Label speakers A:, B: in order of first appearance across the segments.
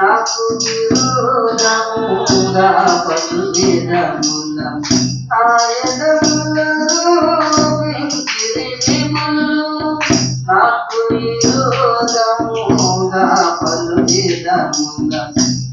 A: నాకు విరోధముగా పలు విధములం ఆయనములను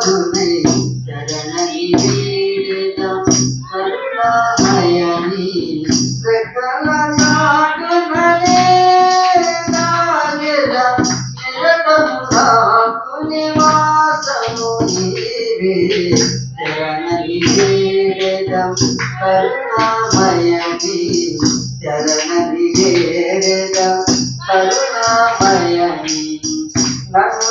A: రమ్యకమోదునై చరణి వేదం కరుణామయని సకల నాటుననే నాగెద. నిరతములకు నివాసము నీవే. చరణి వేదం కరుణామయని చరణి వేదం కరుణామయని నన్ను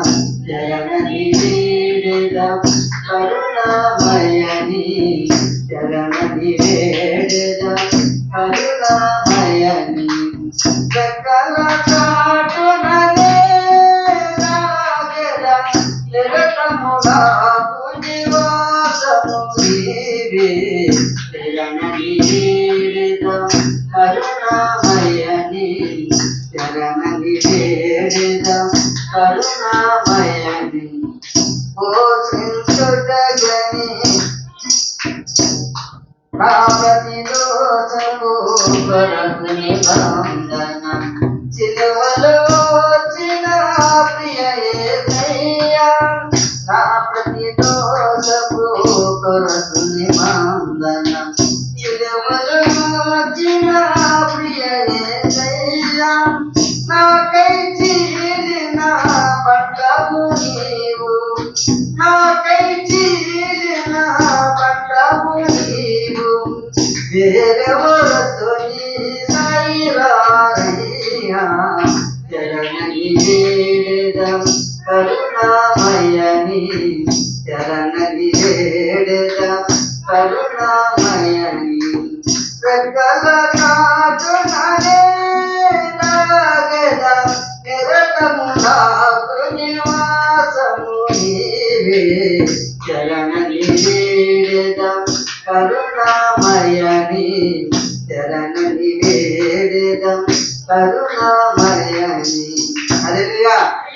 A: కరుణామయని జగనని వేడెదం కరుణామయని పోషించుటగని నా ప్రతిదోషము చరణి కరుణామయని చరణి వేడెదం కరుణామయని సకల కాటుననే నాగద నిరతము నాకు నివాసము నీవే చరణి వేడెదం కరుణామయని చరణి వేడెదం కరుణామయని. tierra